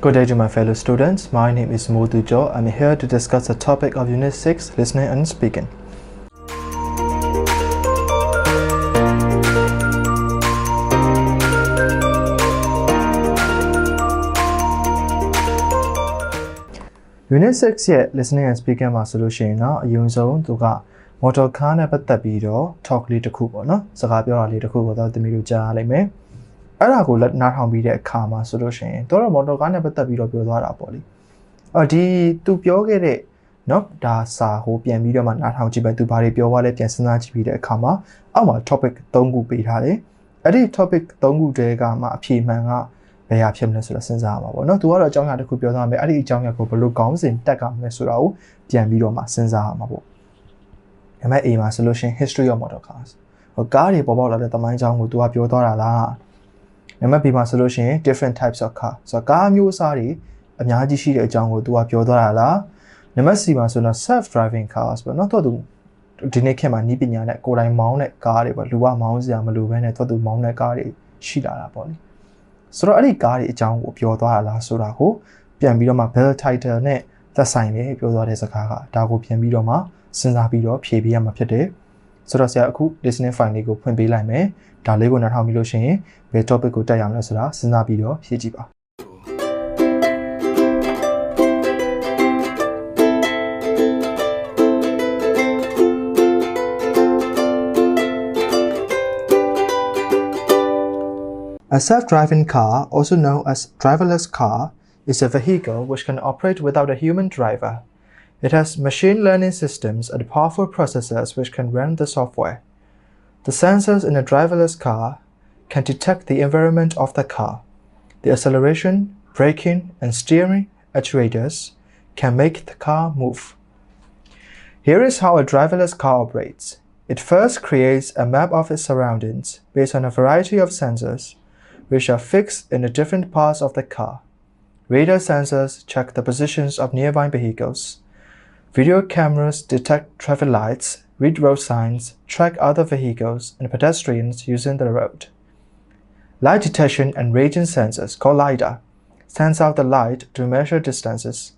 Good day to my fellow students. My name is Modu Jo. I'm here to discuss the topic of Unit 6 Listening and Speaking. Unit 6ရဲ့ listening and speaking မှာဆိုလို့ရှိရင်တော့အရင်ဆုံးသူက motor car နဲ့ပတ်သက်ပြီးတော့ talk လေးတစ်ခုပေါ့နော်စကားပြောတာလေးတစ်ခုကိုတော့သမီးတို့ကြားရလိမ့်မယ် အဲ့ဒါကိုလက်နားထောင်ပြီးတဲ့အခါမှာဆိုလို့ရှိရင်တော့ motor car နဲ့ပတ်သက်ပြီးတော့ပြောသွားတာပေါ့လေအော်ဒီသူပြောခဲ့တဲ့နော်ဒါစာဟိုပြန်ပြီးတော့မှနားထောင်ကြည့်ပဲသူဘာတွေပြောသွားလဲပြန်စဉ်းစားကြည့်ပြီးတဲ့အခါမှာအောက်မှာ topic 3ခုပေးထားတယ်အဲ့ဒီ topic 3ခုတည်းကမှအဖြေမှန်ကဘယ်ဟာဖြစ်မလဲဆိုတော့စဉ်းစားရမှာပေါ့နော်သူကတော့အကြောင်းအရာတစ်ခုပြောသွားမယ်အဲ့ဒီအကြောင်းအရာကိုဘယ်လိုကောင်းစဉ်တက်ကမလဲဆိုတာကိုပြန်ပြီးတော့မှစဉ်းစားရမှာပေါ့ဒါမဲ့ A မှာဆိုလို့ရှိရင် history of motor cars ဟိုကားတွေပေါ်ပေါက်လာတဲ့တမိုင်းကြောင်းကိုသူကပြောသွားတာလား နံပါတ် B မှာဆိုလို့ရှိရင် different types of car ဆိုတော့ကားမျိုးအစားတွေအများကြီးရှိတဲ့အကြောင်းကိုသူကပြောသွားတာလားနံပါတ် C မှာဆိုတော့ self driving cars ပေါ့နော်တော့သူဒီနေ့ခေတ်မှာနီးပညာနဲ့ကိုယ်တိုင်မောင်းတဲ့ကားတွေပေါ့လူကမောင်းစရာမလိုဘဲနဲ့တော့သူမောင်းတဲ့ကားတွေရှိလာတာပေါ့လေဆိုတော့အဲ့ဒီကားတွေအကြောင်းကိုပြောသွားတာလားဆိုတာကိုပြန်ပြီးတော့မှ bell title နဲ့သက်ဆိုင်တယ်ပြောသွားတဲ့စကားကဒါကိုပြန်ပြီးတော့မှစဉ်းစားပြီးတော့ဖြည့်ပေးရမှာဖြစ်တယ် ဆိုတော့ဆရာအခု listening file လေးကိုဖွင့်ပေးလိုက်မယ်ဒါလေးကိုနားထောင်ပြီးလို့ရှိရင်ဘယ် topic ကိုတက်ရမလဲဆိုတာစဉ်းစားပြီးတော့ဖြည့်ကြည့်ပါ A self-driving car, also known as driverless car, is a vehicle which can operate without a human driver. It has machine learning systems and powerful processors which can run the software. The sensors in a driverless car can detect the environment of the car. The acceleration, braking, and steering actuators can make the car move. Here is how a driverless car operates. It first creates a map of its surroundings based on a variety of sensors, which are fixed in the different parts of the car. Radar sensors check the positions of nearby vehicles. Video cameras detect traffic lights, read road signs, track other vehicles and pedestrians using the road. Light detection and ranging sensors, called LiDAR, sends out the light to measure distances,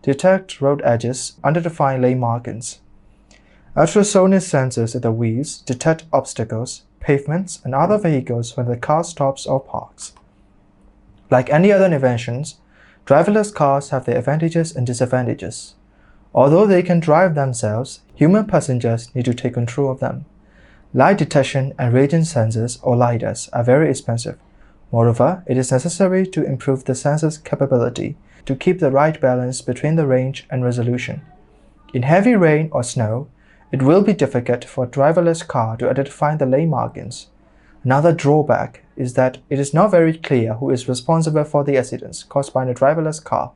detect road edges, identify lane markings. Ultrasonic sensors at the wheels detect obstacles, pavements, and other vehicles when the car stops or parks. Like any other inventions, driverless cars have their advantages and disadvantages. Although they can drive themselves, human passengers need to take control of them. Light detection and radiant sensors or LiDARs are very expensive. Moreover, it is necessary to improve the sensor's capability to keep the right balance between the range and resolution. In heavy rain or snow, it will be difficult for a driverless car to identify the lane markings. Another drawback is that it is not very clear who is responsible for the accidents caused by a driverless car,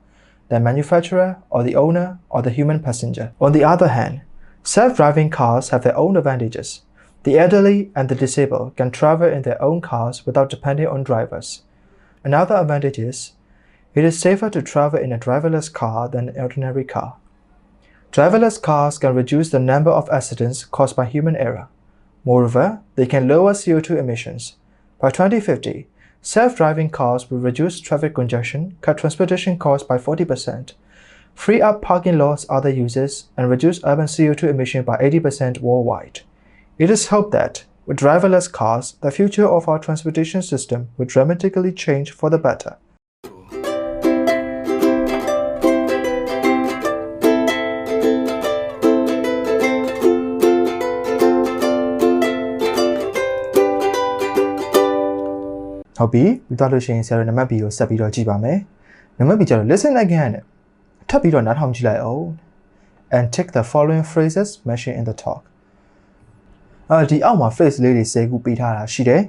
the manufacturer or the owner or the human passenger. On the other hand, self-driving cars have their own advantages. The elderly and the disabled can travel in their own cars without depending on drivers. Another advantage is it is safer to travel in a driverless car than an ordinary car. Driverless cars can reduce the number of accidents caused by human error. Moreover, they can lower CO2 emissions. By 2050, self-driving cars will reduce traffic congestion, cut transportation costs by 40%, free up parking lots for other uses, and reduce urban CO2 emission by 80% worldwide. It is hoped that with driverless cars, the future of our transportation system will dramatically change for the better. ဟုတ်ပြီပြီးသွားလို့ရှိရင်ဆရာတို့နံပါတ် B ကိုဆက်ပြီးတော့ကြည့်ပါမယ်နံပါတ် B ကျတော့ listen again နဲ့ထပ်ပြီးတော့နားထောင်ကြည့်လိုက်အောင် and take the following phrases mentioned in the talk အဲဒီအောက်မှာ phrase လေးတွေ10ခုပေးထားတာရှိတယ်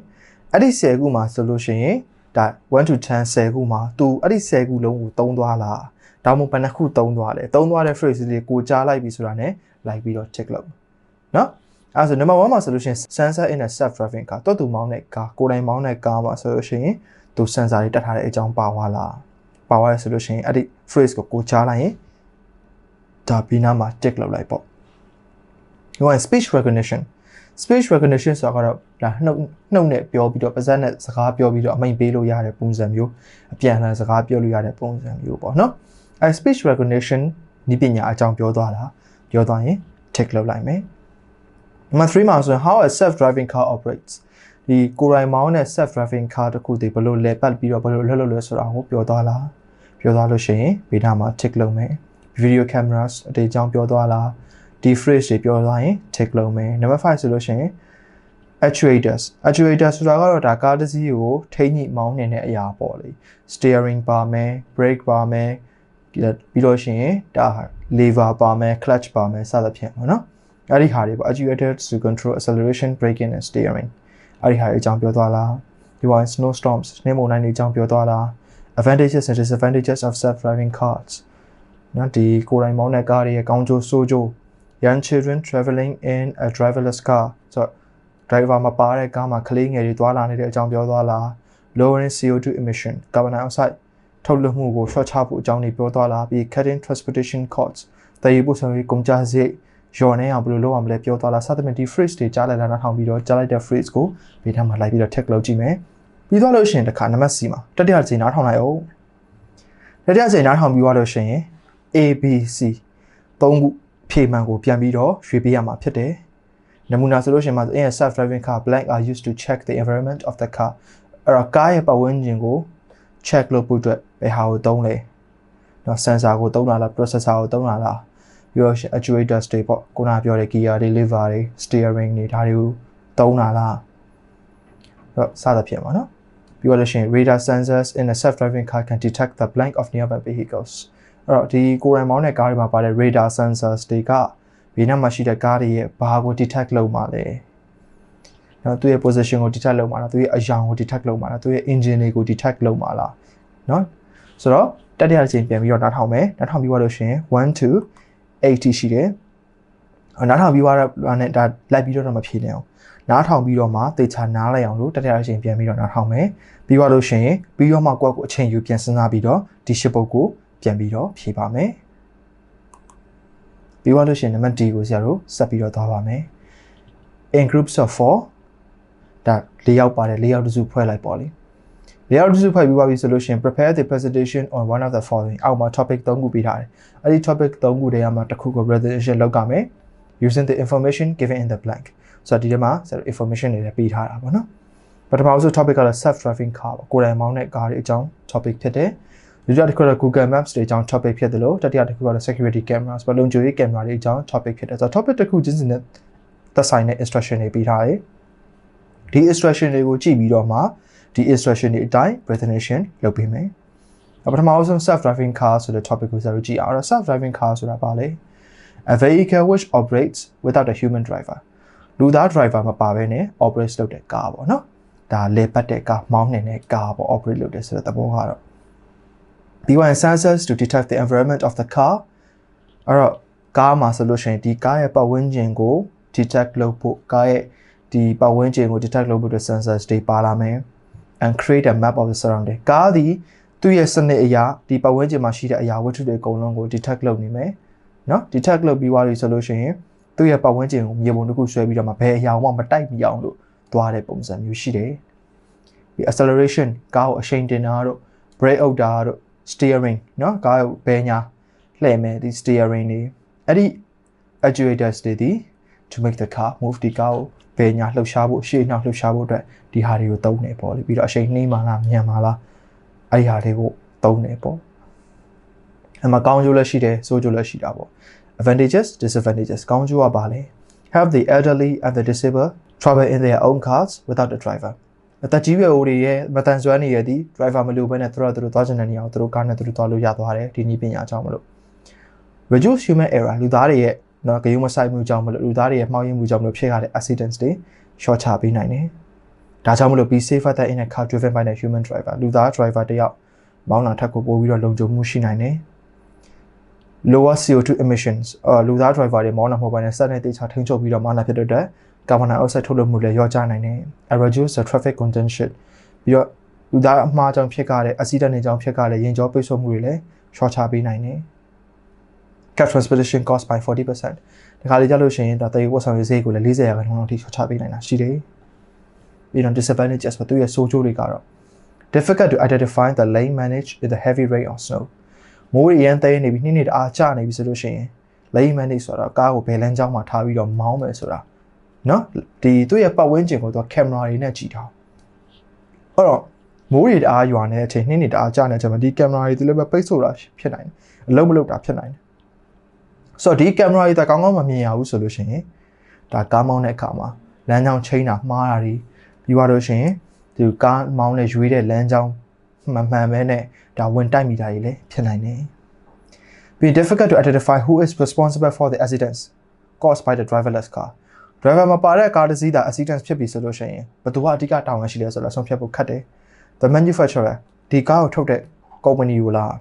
အဲ့ဒီ10ခုမှာဆိုလို့ရှိရင်ဒါ1 to 10 10ခုမှာ तू အဲ့ဒီ10ခုလုံးကိုသုံးသွားလားဒါမှမဟုတ်ဘယ်နှခုသုံးသွားလဲသုံးသွားတဲ့ phrase လေးကိုကြားလိုက်ပြီဆိုတာ ਨੇ လိုက်ပြီးတော့ check လုပ်နော် အဲဆို number 1မှာဆိုလို့ရှိရင် sensor in a self driving car တော့သူမောင်းတဲ့ကားကိုယ်တိုင်မောင်းတဲ့ကားမှာဆိုလို့ရှိရင်သူ sensor တွေတက်ထားတဲ့အကြောင်းပါသွားလားပါသွားရဆိုလို့ရှိရင်အဲ့ဒီ phrase ကိုကိုကြားလိုက်ရင်ဒါပြီးနားမှာ tick လုပ်လိုက်ပေါ့။ You want speech recognition speech recognition ဆိုတာကတော့ဒါနှုတ်နှုတ်နဲ့ပြောပြီးတော့ပါးစပ်နဲ့စကားပြောပြီးတော့အမိန့်ပေးလို့ရတဲ့ပုံစံမျိုးအပြန်အလှန်စကားပြောလို့ရတဲ့ပုံစံမျိုးပေါ့နော်အဲ speech recognition နည်းပညာအကြောင်းပြောသွားတာပြောသွားရင် tick လုပ်လိုက်မယ် number 3မှာဆိုရင် how a self driving car operates ဒီကိုယ်တိုင်မောင်းတဲ့ self driving car တခုတည်းဘယ်လိုလဲပတ်ပြီးတော့ဘယ်လိုလှုပ်လို့လဲဆိုတာကိုပြောသွားလားပြောသွားလို့ရှိရင်ဘေးနားမှာ tick လုပ်မယ် video cameras အတေးကြောင်းပြောသွားလားဒီ phrase တွေပြောသွားရင် tick လုပ်မယ် number 5ဆိုလို့ရှိရင် actuators actuators ဆိုတာကတော့ဒါကားတစ်စီးကိုထိန်းညှိမောင်းနေတဲ့အရာပေါ့လေ steering ပါမယ် brake ပါမယ်ပြီးတော့ရှိရင်ဒါ lever ပါမယ် clutch ပါမယ်စသဖြင့်ပေါ့နော် အဲ့ဒီဟာတွေပေါ့ actuators to control acceleration braking and steering အဲ့ဒီဟာတွေအကြောင်းပြောသွားလားဒီဝိုင်း snowstorms နှင်းမုန်တိုင်းတွေအကြောင်းပြောသွားလား advantages and disadvantages of self driving cars နော်ဒီကိုယ်တိုင်မောင်းတဲ့ကားတွေရဲ့ကောင်းကျိုးဆိုးကျိုး young children traveling in a driverless car ဆိုတော့ driver မပါတဲ့ကားမှာကလေးငယ်တွေသွားလာနေတဲ့အကြောင်းပြောသွားလား lowering CO2 emission carbon dioxide ထုတ်လွှတ်မှုကိုလျှော့ချဖို့အကြောင်းတွေပြောသွားလားပြီး cutting transportation costs တည်ယူဖို့ဆောင်ရေးကုန်ကျစရိတ် ရော်နေအောင်ဘယ်လိုလုပ်အောင်မလဲပြောသွားတာစသဖြင့်ဒီ phrase တွေကြားလိုက်တာနောက်ထောင်ပြီးတော့ကြားလိုက်တဲ့ phrase ကိုဘေးထပ်မှာလိုက်ပြီးတော့ tick လုပ်ကြည့်မယ်ပြီးသွားလို့ရှိရင်တစ်ခါနံပါတ် C မှာတတိယစီနားထောင်လိုက်အောင်တတိယစီနားထောင်ပြီးသွားလို့ရှိရင် A B C သုံးခုဖြေမှန်ကိုပြန်ပြီးတော့ရွေးပေးရမှာဖြစ်တယ်နမူနာဆိုလို့ရှိရင်မှာ in a self driving car blank are used to check the environment of the car အဲ့တော့ကားရဲ့ပတ်ဝန်းကျင်ကို check လုပ်ဖို့အတွက်ဘယ်ဟာကိုသုံးလဲနော် sensor ကိုသုံးတာလား processor ကိုသုံးတာလား ပြီးတော့ actuators တွေပေါ့ခုနပြောတဲ့ gear တွေ lever တွေ steering တွေဒါတွေကိုသုံးတာလားတော့စသဖြင့်ပါနော်ပြီးတော့လည်းရှင် radar sensors in a self driving car can detect the blank of nearby vehicles အဲ့တော့ဒီကိုရိုင်းမောင်းတဲ့ကားတွေမှာပါတဲ့ radar sensors တွေကဘေးနားမှာရှိတဲ့ကားတွေရဲ့ဘာကို detect လုပ်မှာလဲနော်သူ့ရဲ့ position ကို detect လုပ်မှာလားသူ့ရဲ့အယောင်ကို detect လုပ်မှာလားသူ့ရဲ့ engine တွေကို detect လုပ်မှာလားနော်ဆိုတော့တက်တဲ့အချိန်ပြန်ပြီးတော့နားထောင်မယ်နားထောင်ပြီးသွားလို့ရှင်1 2 80ရှိတယ်နားထောင်ပြီးတော့နဲ့ဒါလိုက်ပြီးတော့မဖြေနေအောင်နားထောင်ပြီးတော့မှသေချာနားလိုက်အောင်လို့တတိယအချိန်ပြန်ပြီးတော့နားထောင်မယ်ပြီးတော့လို့ရှင်ပြီးတော့မှကိုယ့်ကိုအချိန်ယူပြန်စဉ်းစားပြီးတော့ဒီရှစ်ပုတ်ကိုပြန်ပြီးတော့ဖြေပါမယ်ပြီးတော့လို့ရှင်နံပါတ် D ကိုဆရာတို့ဆက်ပြီးတော့သွားပါမယ် in groups of 4ဒါ၄ယောက်ပါတယ်၄ယောက်တစုဖွဲ့လိုက်ပေါ့လေ ၄ယောက်တစုဖွဲ့ပြီးပါပြီဆိုလို့ရှင် prepare the presentation on one of the following အောက်မှာ topic ၃ခုပေးထားတယ်အဲ့ဒီ topic ၃ခုထဲမှာတစ်ခုကို presentation လုပ်ကြမယ် using the information given in the blank ဆိုတော့ဒီထဲမှာ information တွေလည်းပေးထားတာပေါ့နော်ပထမဆုံး topic ကတော့ self driving car ပေါ့ကိုယ်တိုင်မောင်းတဲ့ကားတွေအကြောင်း topic ဖြစ်တယ်ဒုတိယတစ်ခုကတော့ Google Maps တွေအကြောင်း topic ဖြစ်တယ်လို့တတိယတစ်ခုကတော့ security cameras ဘလုံးကြွေး camera တွေအကြောင်း topic ဖြစ်တယ်ဆိုတော့ topic တစ်ခုချင်းစီနဲ့သက်ဆိုင်တဲ့ instruction တွေပေးထားတယ်ဒီ instruction တွေကိုကြည့်ပြီးတော့မှ ဒီ instruction တွေအတိုင်း presentation လုပ်ပေးမယ်ပထမဆုံး self driving car ဆိုတဲ့ topic ကိုစရကြည့်အောင် self driving car ဆိုတာဘာလဲ a vehicle which operates without a human driver လူသား driver မပါဘဲနဲ့ operate လုပ်တဲ့ကားပေါ့နော်ဒါလေပတ်တဲ့ကားမောင်းနေတဲ့ကားပေါ့ operate လုပ်တယ်ဆိုတဲ့သဘောကတော့ B1 sensors to detect the environment of the car အဲ့တော့ကားမှာဆိုလို့ရှိရင်ဒီကားရဲ့ပတ်ဝန်းကျင်ကို detect လုပ်ဖို့ကားရဲ့ဒီပတ်ဝန်းကျင်ကို detect လုပ်ဖို့အတွက် sensors တွေပါလာမယ် and create a map of the surrounding ကားဒီသူ့ရဲ့စနစ်အရာဒီပတ်ဝန်းကျင်မှာရှိတဲ့အရာဝတ္ထုတွေအကုန်လုံးကို detect လုပ်နေမယ်เนาะ detect လုပ်ပြီးသွားပြီဆိုလို့ရှိရင်သူ့ရဲ့ပတ်ဝန်းကျင်ကိုမြေပုံတစ်ခုဆွဲပြီးတော့မှဘယ်အရာမှမတိုက်မိအောင်လို့သွားတဲ့ပုံစံမျိုးရှိတယ်ဒီ acceleration ကားကိုအရှိန်တင်တာတို့ brake အုပ်တာတို့ steering เนาะကားကိုဘယ်ညာလှည့်မယ်ဒီ steering တွေအဲ့ဒီ actuators တွေဒီ to make the car move ဒီကားကို ဘယ်ညာလှုပ်ရှားဖို့ရှေ့နောက်လှုပ်ရှားဖို့အတွက်ဒီဟာတွေကိုသုံးနေပေါ့လေပြီးတော့အရှိန်နှီးမှလားမြန်မှလားအဲ့ဒီဟာတွေကိုသုံးနေပေါ့အမကောင်းကျိုးလည်းရှိတယ်ဆိုးကျိုးလည်းရှိတာပေါ့ advantages disadvantages ကောင်းကျိုးကဘာလဲ have the elderly and the disabled travel in their own cars without a driver အသက်ကြီးရွယ်အိုတွေရဲ့မတန်ဆွမ်းနေရသည့် driver မလိုဘဲနဲ့သူတို့သူတို့သွားချင်တဲ့နေရာကိုသူတို့ကားနဲ့သူတို့သွားလို့ရသွားတယ်ဒီနည်းပညာအကြောင်းမလို့ reduce human error လူသားတွေရဲ့ နော်ဂရုမစိုက်မှုကြောင့်မလို့လူသားတွေရဲ့မှောက်ယွင်းမှုကြောင့်မလို့ဖြစ်ရတဲ့ accidents တွေ short ချပေးနိုင်တယ်ဒါကြောင့်မလို့ be safer than in a car driven by a human driver လူသား driver တယောက်မောင်းလာထက်ကိုပို့ပြီးတော့လုံခြုံမှုရှိနိုင်တယ် lower CO2 emissions အော်လူသား driver တွေမောင်းလာမှုပိုင်းနဲ့စက်နဲ့တေချာထိန်းချုပ်ပြီးတော့မောင်းလာဖြစ်တဲ့အတွက်ကာဗွန်ဒိုင်အောက်ဆိုက်ထုတ်လွှတ်မှုလည်းလျော့ကျနိုင်တယ် reduce the traffic congestion ပြီးတော့လူသားအမှားကြောင့်ဖြစ်ကြတဲ့ accident တွေကြောင့်ဖြစ်ကြတဲ့ရင်ကြောပိတ်ဆို့မှုတွေလည်း short ချပေးနိုင်တယ် cash transportation cost by 40%ဒီခါလေးကြလို့ရှိရင်ဒါတရေပို့ဆောင်ရေးဈေးကိုလည်း40%ပဲနှုန်းလောက်ထိချောချပေးနိုင်တာရှိတယ်ပြီးတော့ disadvantages ဆိုသူရဲ့ဆိုးကျိုးတွေကတော့ difficult to identify the lane managed with the heavy rain or snow မိုးရေရန်တဲနေပြီးနှင်းနေတအားကျနေပြီဆိုလို့ရှိရင် lane manage ဆိုတော့ကားကိုဘယ်လမ်းကြောင်းမှာထားပြီးတော့မောင်းမယ်ဆိုတာနော်ဒီသူ့ရဲ့ပတ်ဝန်းကျင်ကိုသူက camera တွေနဲ့ကြည့်ထားအဲ့တော့မိုးရေတအားရွာနေတဲ့အချိန်နှင်းနေတအားကျနေတဲ့အချိန်မှာဒီ camera တွေသူလည်းပဲပိတ်ဆိုတာဖြစ်နိုင်တယ်အလုံးမလုံးတာဖြစ်နိုင်တယ် ဆိုတော့ဒီကင်မရာတွေတကောင်းကောင်းမမြင်ရဘူးဆိုလို့ရှိရင်ဒါကားမောင်းတဲ့အခါမှာလမ်းကြောင်းချိန်တာမှားတာတွေပြီးသွားလို့ရှိရင်ဒီကားမောင်းနဲ့ရွေးတဲ့လမ်းကြောင်းမှန်မှန်ပဲနဲ့ဒါဝင်တိုက်မိတာတွေလည်းဖြစ်နိုင်တယ်။ Be difficult to identify who is responsible for the accidents caused by the driverless car. driver မပါတဲ့ကားတစ်စီးသာ accident ဖြစ်ပြီဆိုလို့ရှိရင်ဘယ်သူကအဓိကတာဝန်ရှိလဲဆိုတော့ဆုံးဖြတ်ဖို့ခက်တယ်။ The manufacturer ဒီကားကိုထုတ်တဲ့ company ကိုလား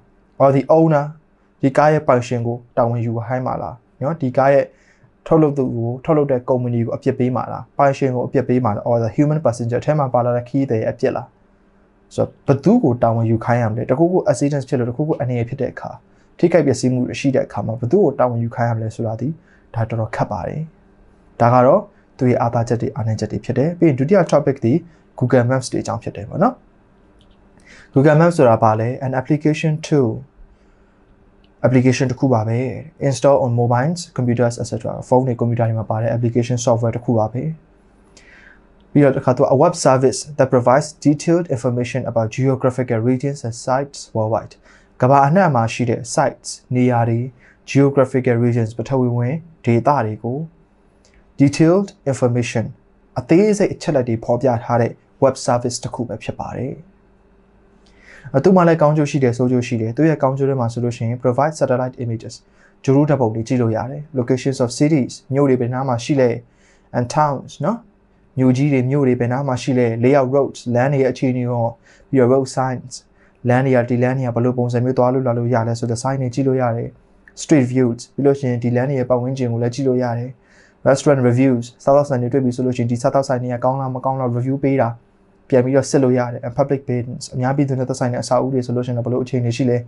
or the owner ဒီကားရဲ့ပိုင်ရှင်ကိုတာဝန်ယူဟိုင်းမှာလားနော်ဒီကားရဲ့ထုတ်လုပ်သူကိုထုတ်လုပ်တဲ့ company ကိုအပြစ်ပေးမှာလားပိုင်ရှင်ကိုအပြစ်ပေးမှာလား or the human passenger ထဲမှာပါလာတဲ့ခီးတဲ့အပြစ်လားဆိုတော့ဘသူကိုတာဝန်ယူခိုင်းရမလဲတခုခု accident ဖြစ်လို့တခုခုအနေရဖြစ်တဲ့အခါထိခိုက်ပျက်စီးမှုရှိတဲ့အခါမှာဘသူကိုတာဝန်ယူခိုင်းရမလဲဆိုတာဒီဒါတော်တော်ခက်ပါတယ်ဒါကတော့သူရဲ့အားသာချက်တွေအားနည်းချက်တွေဖြစ်တယ်ပြီးရင်ဒုတိယ topic ဒီ Google Maps တွေအကြောင်းဖြစ်တယ်ပေါ့နော် Google Maps ဆိုတာဘာလဲ an application tool application တစ်ခုပါပဲ install on mobiles computers etc ဖုန်းတွေ computer တွေမှာပါတဲ့ application software တစ်ခုပါပဲပြီးတော့တစ်ခါသူအ web service that provides detailed information about geographical regions and sites worldwide ကမ္ဘာအနှံ့မှာရှိတဲ့ sites နေရာတွေ geographical regions ပထဝီဝင်ဒေသတွေကို detailed information အသေးစိတ်အချက်လက်တွေဖော်ပြထားတဲ့ web service တစ်ခုပဲဖြစ်ပါတယ် အတူမှလည်းကောင်းကျိုးရှိတယ်ဆိုးကျိုးရှိတယ်သူရဲ့ကောင်းကျိုးတွေမှာဆိုလို့ရှိရင် provide satellite images ဂျိုရူဓာတ်ပုံတွေကြည့်လို့ရတယ် locations of cities မြို့တွေဘယ်နားမှာရှိလဲ and towns နော်မြို့ကြီးတွေမြို့တွေဘယ်နားမှာရှိလဲ layout roads လမ်းတွေရဲ့အခြေအနေရောပြီးတော့ road signs လမ်းတွေကဒီလမ်းတွေကဘယ်လိုပုံစံမျိုးသွားလို့လာလို့ရလဲဆိုတော့ sign တွေကြည့်လို့ရတယ် street views ပြီးလို့ရှိရင်ဒီလမ်းတွေရဲ့ပတ်ဝန်းကျင်ကိုလည်းကြည့်လို့ရတယ် restaurant reviews စားသောက်ဆိုင်တွေတွေ့ပြီဆိုလို့ရှိရင်ဒီစားသောက်ဆိုင်တွေကကောင်းလားမကောင်းလား review ပေးတာ ပြန်ပြီးတော့စစ်လို့ရတယ် and public buildings အများပြည်သူနဲ့သက်ဆိုင်တဲ့အဆောက်အဦတွေဆိုလို့ရှိရင်ဘယ်လိုအခြေအနေရှိလဲ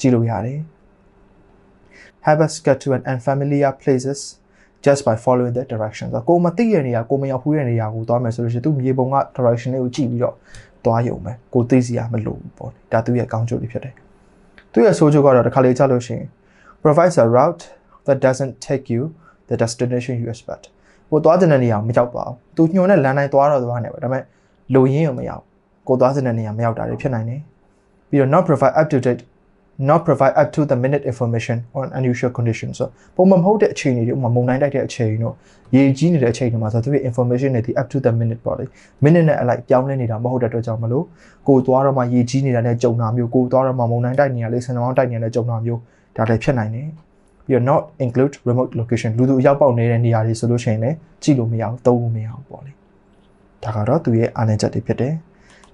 ကြည့်လို့ရတယ် have us get to an unfamiliar places just by following the directions ဆိုကိုမသိရနေရကိုမရောက်ဖူးရနေရကိုသွားမယ်ဆိုလို့ရှိရင်သူမြေပုံက direction လေးကိုကြည့်ပြီးတော့သွားရုံပဲကိုသိစီရမလို့ပေါ့ဒါသူရဲ့ကောင်းကျိုးလေးဖြစ်တယ်သူရဲ့ဆိုးကျိုးကတော့တစ်ခါလေကြားလို့ရှိရင် provides a route that doesn't take you the destination you expect ကိုသွားတဲ့နေရာမရောက်ပါဘူးသူညွှန်တဲ့လမ်းတိုင်းသွားတော့သွားနေပဲဒါပေမဲ့ လိုရင်းရောမရောက်ကိုသွားတဲ့နေရာမရောက်တာတွေဖြစ်နိုင်တယ်ပြီးတော့ not provide up to date not provide up to the minute information on unusual conditions ဆိုပုံမှန်မဟုတ်တဲ့အခြေအနေတွေဥပမာမုန်တိုင်းတိုက်တဲ့အချိန်တို့ရေကြီးနေတဲ့အချိန်တွေမှာဆိုသူရဲ့ information တွေဒီ up to the minute ပေါ့လေ minute နဲ့အလိုက်ပြောင်းလဲနေတာမဟုတ်တဲ့အတွက်ကြောင့်မလို့ကိုသွားတော့မှရေကြီးနေတာနဲ့ကြုံတာမျိုးကိုသွားတော့မှမုန်တိုင်းတိုက်နေတာလေးဆန်တောင်းတိုက်နေတာနဲ့ကြုံတာမျိုးဒါလည်းဖြစ်နိုင်တယ်ပြီးတော့ not include remote location လူသူအရောက်ပေါက်နေတဲ့နေရာတွေဆိုလို့ရှိရင်လည်းကြည့်လို့မရဘူးသုံးလို့မရဘူးပေါ့လေ ဒါကတော့သူရဲ့အားနည်းချက်တွေဖြစ်တယ်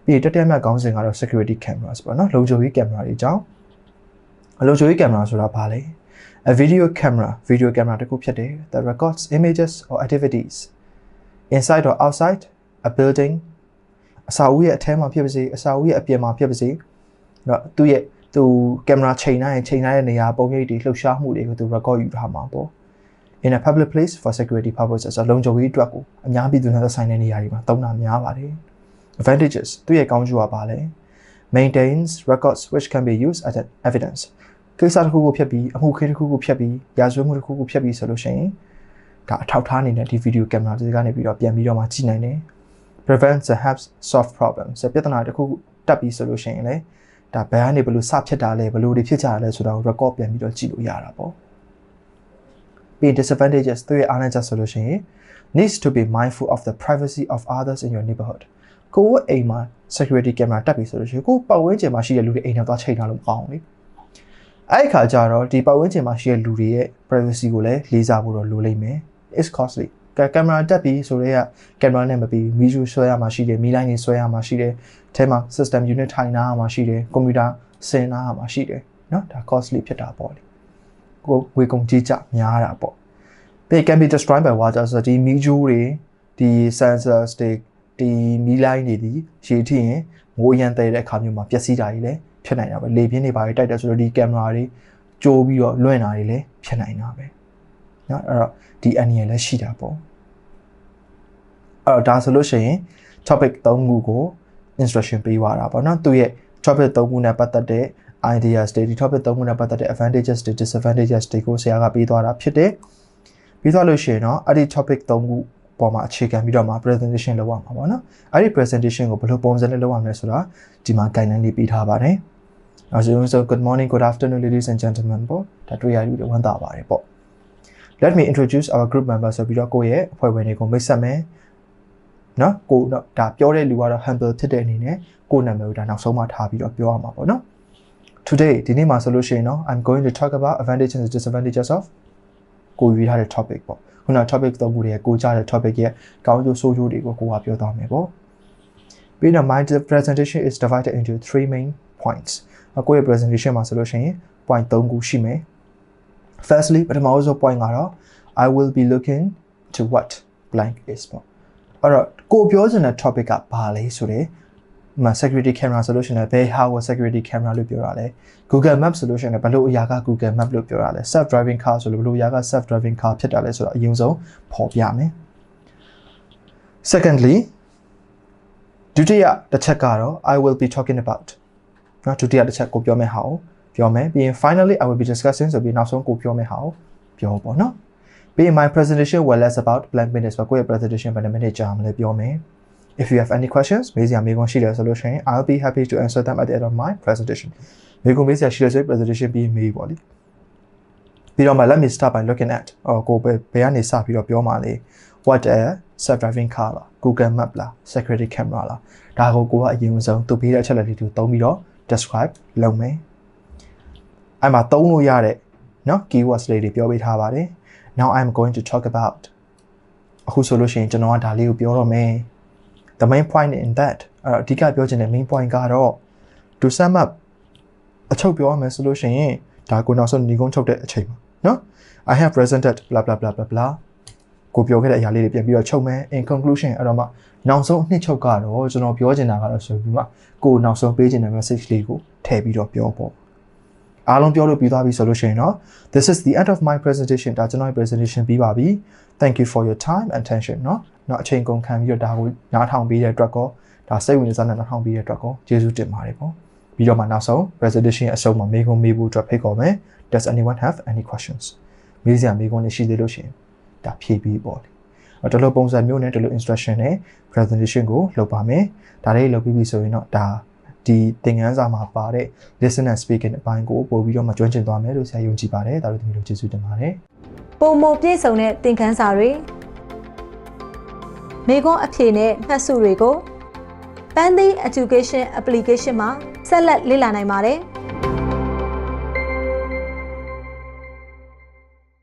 ပြီးတတိယမြောက်ခေါင်းစဉ်ကတော့ security cameras ပေါ့နော်လုံခြုံရေးကင်မရာတွေကြောင့်အလုံခြုံရေးကင်မရာဆိုတာဘာလဲ a video camera video camera တစ်ခုဖြစ်တယ် that records images or activities inside or outside a building အစာအုပ်ရဲ့အထဲမှာဖြစ်ပါစေအစာအုပ်ရဲ့အပြင်မှာဖြစ်ပါစေတော့သူ့ရဲ့သူကင်မရာချိန်နိုင်ချိန်နိုင်တဲ့နေရာပုံရိပ်တွေလှုပ်ရှားမှုတွေကိုသူ record ယူထားမှာပေါ့ in a public place for security purposes အလုံးစုံရေးအတွက်ကိုအများပြည်သူနဲ့ဆိုင်တဲ့နေရာတွေမှာသုံးတာများပါတယ် advantages သူရဲ့ကောင်းကျိုးကပါလဲ maintains records which can be used as an evidence ကိစ္စတစ်ခုကိုဖြတ်ပြီးအမှုခေးတစ်ခုကိုဖြတ်ပြီးရာဇဝတ်မှုတစ်ခုကိုဖြတ်ပြီးဆိုလို့ရှိရင်ဒါအထောက်ထားနေတဲ့ဒီဗီဒီယိုကင်မရာတွေကနေပြီးတော့ပြန်ပြီးတော့မှကြည့်နိုင်တယ် prevents the helps solve problems ပြဿနာတစ်ခုတက်ပြီးဆိုလို့ရှိရင်လေဒါဘယ်ကနေဘယ်လိုစဖြစ်တာလဲဘယ်လိုတွေဖြစ်ကြတာလဲဆိုတာကို record ပြန်ပြီးတော့ကြည့်လို့ရတာပေါ့ ပြီး disadvantages သူရဲ့အားနည်းချက်ဆိုလို့ရှိရင် needs to be mindful of the privacy of others in your neighborhood ကိုယ့်အိမ်မှာ security camera တက်ပြီဆိုလို့ရှိရင်ကိုယ်ပတ်ဝန်းကျင်မှာရှိတဲ့လူတွေအိမ်ထဲသွားချိန်ထားလို့မကောင်းဘူးလေအဲ့ခါကျတော့ဒီပတ်ဝန်းကျင်မှာရှိတဲ့လူတွေရဲ့ privacy ကိုလည်းလေးစားဖို့တော့လိုလိမ့်မယ် is costly ကင်မရာတက်ပြီးဆိုတော့ကင်မရာနဲ့မပြီးမီးယူဆွဲရမှာရှိတယ်မီးလိုင်းတွေဆွဲရမှာရှိတယ်အဲမှာ system unit ထိုင်နာရမှာရှိတယ်ကွန်ပျူတာစင်နာရမှာရှိတယ်เนาะဒါ costly ဖြစ်တာပေါ့လေ ကိုဝေကုန်ကြီးကြများတာပေါ့ပြီး can be destroyed by water ဆိုတော့ဒီမီးကြိုးတွေဒီ sensors တွေဒီမီးလိုင်းတွေဒီရေထိရင်မိုးရန်တဲ့အခါမျိုးမှာပျက်စီးတာတွေလည်းဖြစ်နိုင်တာပဲလေပြင်းတွေပါတိုက်တယ်ဆိုတော့ဒီကင်မရာတွေ ကြိုးပြီးတော့လွင့်တာတွေလည်းဖြစ်နိုင်တာပဲเนาะအဲ့တော့ဒီအန္တရာယ်လည်းရှိတာပေါ့အဲ့တော့ဒါဆိုလို့ရှိရင် topic 3ခုကို instruction ပေးသွားတာပေါ့เนาะသူရဲ့ topic 3ခုနဲ့ပတ်သက်တဲ့ ideas တွေဒီ topic 3ခုနဲ့ပတ်သက်တဲ့ advantages တွေ disadvantages တွေကိုဆရာကပေးသွားတာဖြစ်တယ်ပြီးသွားလို့ရှိရင်တော့အဲ့ဒီ topic 3ခုပေါ်မှာအခြေခံပြီးတော့မှ presentation လုပ်ရမှာပေါ့နော်အဲ့ဒီ presentation ကိုဘယ်လိုပုံစံနဲ့လုပ်ရမလဲဆိုတာဒီမှာ guideline လေးပေးထားပါတယ်အဲဆိုဆို good morning good afternoon ladies and gentlemen ပေါ့ဒါတွေ့ရပြီဝမ်းသာပါတယ်ပေါ့ let me introduce our group members ဆိုပြီးတော့ကိုယ့်ရဲ့အဖွဲ့ဝင်တွေကိုမိတ်ဆက်မယ်နော်ကိုတော့ဒါပြောတဲ့လူကတော့ humble ဖြစ်တဲ့အနေနဲ့ကိုယ့်နာမည်ကိုဒါနောက်ဆုံးမှထားပြီးတော့ပြောရမှာပေါ့နော် today ဒီနေ့မှာဆိုလို့ရှိရင်တော့ I'm going to talk about advantages and disadvantages of ကိုရွေးထားတဲ့ topic ပေါ့ခုန topic သုံးခုတွေကကိုကြားတဲ့ topic ရဲ့ကောင်းကျိုးဆိုးကျိုးတွေကိုကိုကပြောသွားမယ်ပေါ့ပြီးတော့ my presentation is divided into three main points အကိုရဲ့ presentation မှာဆိုလို့ရှိရင် point 3ခုရှိမယ် firstly ပထမဆုံး point ကတော့ I will be looking to what blank is ပေါ့အဲ့တော့ကိုပြောချင်တဲ့ topic ကဘာလဲဆိုတော့ မှာ security camera ဆိုလို့ရှိရင်ဘယ် hardware security camera လို့ပြောတာလဲ Google Map ဆိုလို့ရှိရင်ဘလို့အရာက Google Map လို့ပြောတာလဲ self driving car ဆိုလို့ဘလို့အရာက self driving car ဖြစ်တာလဲဆိုတော့အရင်ဆုံးပေါ်ပြမယ် secondly ဒုတိယတစ်ချက်ကတော့ I will be talking about နော်ဒုတိယတစ်ချက်ကိုပြောမယ့်ဟာကိုပြောမယ်ပြီးရင် finally I will be discussing ဆိုပြီးနောက်ဆုံးကိုပြောမယ့်ဟာကိုပြောပေါ့နော်ပြီးရင် my presentation was less about blank minutes ဆိုကိုယ့်ရဲ့ presentation ဘယ်နှမိနစ်ကြာမလဲပြောမယ် if you have any questions မေးစရာမေးခွန်းရှိတယ်ဆိုလို့ရှိရင် I'll be happy to answer them at the end of my presentation မေးခွန်းမေးစရာရှိတယ်ဆိုရင် presentation ပြီးမေးပေါ့လေပြီးတော့မှ let me start by looking at အော်ကိုဘယ်ဘယ်ကနေစပြီးတော့ပြောမှလဲ what a self driving car လား Google Map လား security camera လားဒါကိုကိုကအရင်ဆုံးသူပေးတဲ့အချက်လက်လေးတွေသုံးပြီးတော့ describe လုပ်မယ်အဲ့မှာသုံးလို့ရတဲ့เนาะ keywords လေးတွေပြောပေးထားပါတယ် now i'm going to talk about အခုဆိုလို့ရှိရင်ကျွန်တော်ကဒါလေးကိုပြောတော့မယ် the main point in that အဲ့အဓိကပြောချင်တဲ့ main point ကတော့ to sum up အချုပ်ပြောရမယ်ဆိုလို့ရှိရင်ဒါကိုနောက်ဆုံးညီကုန်းချုပ်တဲ့အချိန်ပါနော် I have presented blah blah blah blah blah ကိုပြောခဲ့တဲ့အရာလေးတွေပြန်ပြီးတော့ချုပ်မယ် in conclusion အဲ့တော့မှနောက်ဆုံးအနှစ်ချုပ်ကတော့ကျွန်တော်ပြောချင်တာကတော့ဆိုပြီးမှကိုနောက်ဆုံးပေးချင်တဲ့ message လေးကိုထည့်ပြီးတော့ပြောပေါ့ အားလုံးပြောလို့ပြီးသွားပြီဆိုလို့ရှိရင်တော့ this is the end of my presentation ဒါကျွန်တော်ရဲ့ presentation ပြီးပါပြီ thank you for your time and attention เนาะเนาะအချိန်ကုန်ခံပြီးတော့ဒါကိုနားထောင်ပေးတဲ့အတွက်ကောဒါစိတ်ဝင်စားတဲ့နားထောင်ပေးတဲ့အတွက်ကောကျေးဇူးတင်ပါတယ်ပေါ့ပြီးတော့မှနောက်ဆုံး presentation အဆုံးမှာမေးခွန်းမေးဖို့အတွက်ဖိတ်ခေါ်မယ် does anyone have any questions မေးစရာမေးခွန်းတွေရှိသေးလို့ရှိရင်ဒါဖြေပြီးပေါ့လေအဲ့ဒီလိုပုံစံမျိုးနဲ့ဒီလို instruction နဲ့ presentation ကိုလုပ်ပါမယ်ဒါလေးလုပ်ပြီးပြီဆိုရင်တော့ဒါ ဒီသင်ခန်းစာမှာပါတဲ့ listen and speaking အပိုင်းကိုပို့ပြီးတော့မှကျွမ်းကျင်သွားမယ်လို့ဆရာယုံကြည်ပါတယ်ဒါတို့သမီးတို့ကျေးဇူးတင်ပါတယ်ပုံမပြည့်စုံတဲ့သင်ခန်းစာတွေမိခွန်းအဖြေနဲ့မှတ်စုတွေကို Pandy Education Application မှာဆက်လက်လေ့လာနိုင်ပါတယ်။